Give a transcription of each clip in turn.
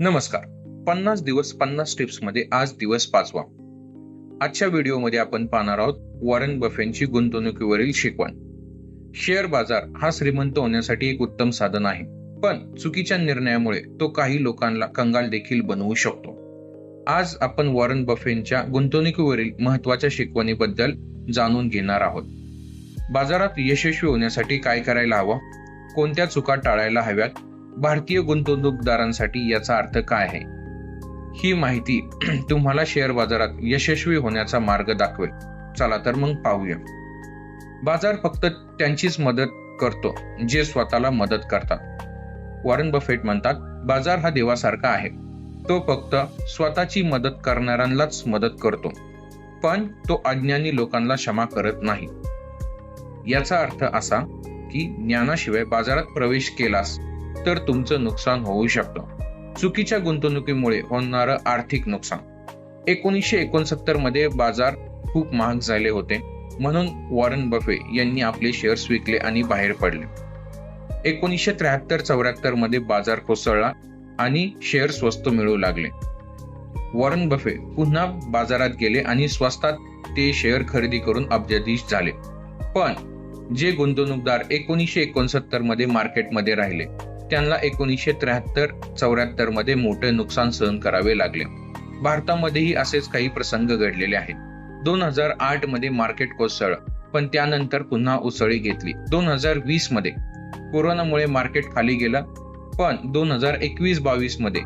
नमस्कार. पन्नास दिवस पन्नास टिप्समध्ये आज दिवस पाचवा. आजच्या व्हिडिओमध्ये आपण पाहणार आहोत वॉरन बफेनची गुंतवणुकीवरील शिकवण. शेअर बाजार हा श्रीमंत होण्यासाठी एक उत्तम साधन आहे पण चुकीच्या निर्णयामुळे तो काही लोकांना कंगाल देखील बनवू शकतो. आज आपण वॉरन बफेनच्या गुंतवणुकीवरील महत्त्वाच्या शिकवणीबद्दल जाणून घेणार आहोत. बाजारात यशस्वी होण्यासाठी काय करायला हवं? कोणत्या चुका टाळायला हव्यात? भारतीय गुंतवणूकदारांसाठी याचा अर्थ काय आहे? ही माहिती तुम्हाला शेअर बाजारात यशस्वी होण्याचा मार्ग दाखवेल. चला तर मग पाहूया. बाजार फक्त त्यांचीच मदत करतो जे स्वतःला मदत करतात. वॉरन बफेट म्हणतात बाजार हा देवासारखा आहे. तो फक्त स्वतःची मदत करणाऱ्यांनाच मदत करतो. पण तो अज्ञानी लोकांना क्षमा करत नाही. याचा अर्थ असा की ज्ञानाशिवाय बाजारात प्रवेश केलास तर तुमचं नुकसान होऊ शकतं. चुकीच्या गुंतवणुकीमुळे होणारं आर्थिक नुकसान. एकोणीसशे एकोणसत्तरमध्ये बाजार खूप महाग झाले होते म्हणून वॉरन बफे यांनी आपले शेअर्स विकले आणि बाहेर पडले. एकोणीसशे त्र्याहत्तर चौऱ्याहत्तरमध्ये बाजार कोसळला आणि शेअर स्वस्त मिळू लागले. वॉरन बफे पुन्हा बाजारात गेले आणि स्वस्तात ते शेअर खरेदी करून अब्जाधीश झाले. पण जे गुंतवणूकदार एकोणीसशे एकोणसत्तरमध्ये मार्केटमध्ये राहिले त्यांना एकोणीसशे त्र्याहत्तर चौऱ्याहत्तरमध्ये मोठे नुकसान सहन करावे लागले. भारतामध्येही असेच काही प्रसंग घडलेले आहेत. दोन हजार आठमध्ये मार्केट कोसळलं पण त्यानंतर पुन्हा उसळी घेतली. दोन हजार वीसमध्ये कोरोनामुळे मार्केट खाली गेलं पण दोन हजार एकवीस बावीसमध्ये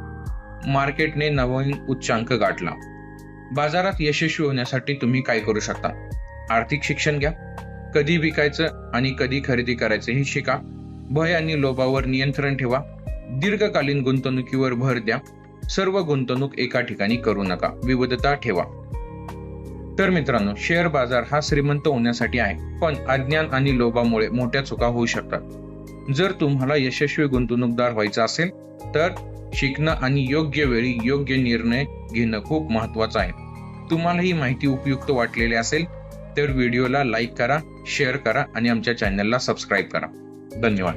मार्केटने नवीन उच्चांक गाठला. बाजारात यशस्वी होण्यासाठी तुम्ही काय करू शकता? आर्थिक शिक्षण घ्या. कधी विकायचं आणि कधी खरेदी करायचं हे शिका. भय आणि लोभावर नियंत्रण ठेवा. दीर्घकालीन गुंतवणुकीवर भर द्या. सर्व गुंतवणूक एका ठिकाणी करू नका. विविधता ठेवा. तर मित्रांनो शेअर बाजार हा श्रीमंत होण्यासाठी आहे पण अज्ञान आणि लोभामुळे मोठ्या चुका होऊ शकतात. जर तुम्हाला यशस्वी गुंतवणूकदार व्हायचं असेल तर शिकणं आणि योग्य वेळी योग्य निर्णय घेणं खूप महत्वाचं आहे. तुम्हाला ही माहिती उपयुक्त वाटलेली असेल तर व्हिडिओला लाईक करा शेअर करा आणि आमच्या चॅनलला सबस्क्राईब करा. धन्यवाद.